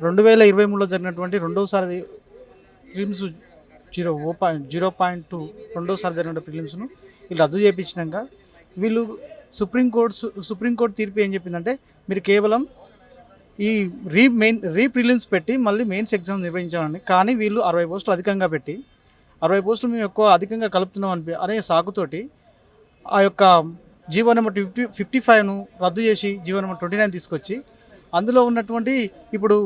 రెండు వేల ఇరవై మూడులో జరిగినటువంటి రెండోసారి prelims zero o point zero point two రెండోసారి జరిగిన ఫిలిమ్స్ను వీళ్ళు రద్దు చేయించినాక వీళ్ళు సుప్రీంకోర్టు సుప్రీంకోర్టు తీర్పు ఏం చెప్పిందంటే మీరు కేవలం ఈ రీ మెయిన్ రీ ప్రిలిమ్స్ పెట్టి మళ్ళీ మెయిన్స్ ఎగ్జామ్ నిర్వహించాలని కానీ వీళ్ళు అరవై పోస్టులు అధికంగా పెట్టి అరవై పోస్టులు మేము ఎక్కువ అధికంగా కలుపుతున్నాం అని అనే సాకుతోటి ఆ యొక్క జీవో నెంబర్ ఫిఫ్టీ ఫిఫ్టీ ఫైవ్ను రద్దు చేసి జీవో నెంబర్ ట్వంటీ నైన్ తీసుకొచ్చి అందులో ఉన్నటువంటి ఇప్పుడు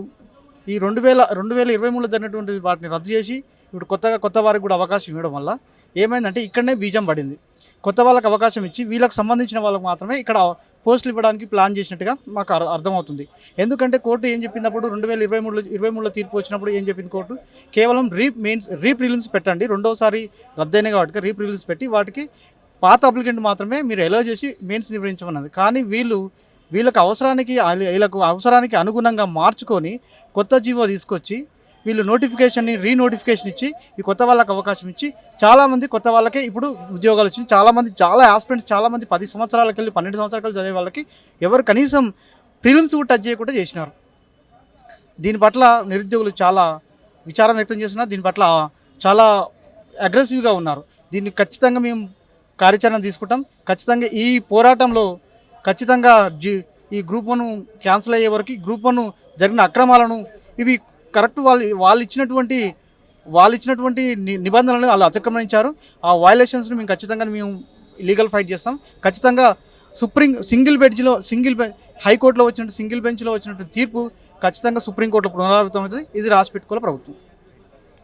ఈ రెండు వేల రెండు వేల ఇరవై మూడులో జరిగినటువంటి వాటిని రద్దు చేసి ఇప్పుడు కొత్తగా కొత్త వారికి కూడా అవకాశం ఇవ్వడం వల్ల ఏమైందంటే ఇక్కడనే బీజం పడింది. కొత్త వాళ్ళకి అవకాశం ఇచ్చి వీళ్ళకి సంబంధించిన వాళ్ళకి మాత్రమే ఇక్కడ పోస్టులు ఇవ్వడానికి ప్లాన్ చేసినట్టుగా మాకు అర్థమవుతుంది. ఎందుకంటే కోర్టు ఏం చెప్పినప్పుడు రెండు వేల ఇరవై మూడులో ఇరవై మూడులో తీర్పు వచ్చినప్పుడు ఏం చెప్పింది కోర్టు? కేవలం రీ మెయిన్స్ రీప్రిలిమ్స్ పెట్టండి. రెండోసారి రద్దయినాయి కాబట్టి రీప్రిలిమ్స్ పెట్టి వాటికి పాత అప్లికెంట్ మాత్రమే మీరు ఎలో చేసి మెయిన్స్ నిర్వహించమన్నది. కానీ వీళ్ళు వీళ్ళకి అవసరానికి వీళ్ళకు అవసరానికి అనుగుణంగా మార్చుకొని కొత్త జీవో తీసుకొచ్చి వీళ్ళు నోటిఫికేషన్ని రీనోటిఫికేషన్ ఇచ్చి ఈ కొత్త వాళ్ళకి అవకాశం ఇచ్చి చాలామంది కొత్త వాళ్ళకే ఇప్పుడు ఉద్యోగాలు వచ్చింది చాలామంది చాలా ఆస్పిరెంట్స్ చాలామంది పది సంవత్సరాలకి వెళ్ళి పన్నెండు సంవత్సరాలకి చదివే వాళ్ళకి ఎవరు కనీసం ప్రిలిమ్స్ కూడా టచ్ చేయకుండా చేసినారు. దీని పట్ల నిరుద్యోగులు చాలా విచారం వ్యక్తం చేస్తున్నారు దీని పట్ల చాలా అగ్రెసివ్గా ఉన్నారు. దీన్ని ఖచ్చితంగా మేము కార్యాచరణ తీసుకుంటాం. ఖచ్చితంగా ఈ పోరాటంలో ఖచ్చితంగా జీ ఈ గ్రూప్ వన్ క్యాన్సిల్ అయ్యే వరకు గ్రూప్ వన్ జరిగిన అక్రమాలను ఇవి కరెక్ట్ వాళ్ళు వాళ్ళు ఇచ్చినటువంటి వాళ్ళు ఇచ్చినటువంటి ని- నిబంధనలను వాళ్ళు అతిక్రమించారు. ఆ వయలేషన్స్ని మేము ఖచ్చితంగా మేము లీగల్ ఫైట్ చేస్తాం. ఖచ్చితంగా సుప్రీం సింగిల్ బెంచ్లో సింగిల్ బెంచ్ హైకోర్టులో వచ్చినట్టు సింగిల్ బెంచ్లో వచ్చినటువంటి తీర్పు ఖచ్చితంగా సుప్రీంకోర్టులో పునరావృతం అవుతుంది ఇది రాసి పెట్టుకోవాలి ప్రభుత్వం.